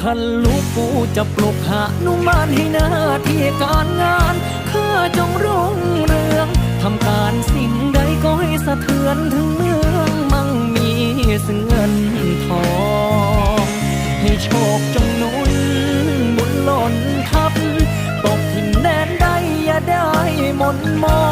คันลูกกูจะปลุกหานุมานให้หน้าที่การงานข้าจงรุ่งเรืองทำการสิ่งใดก็ให้สะเทือนถึงเมืองมั่งมีซึ่งเงินทองให้โชคจงนุนหมุนหล่นทับตกถิ่นแดนใดอย่าได้หม่นมอง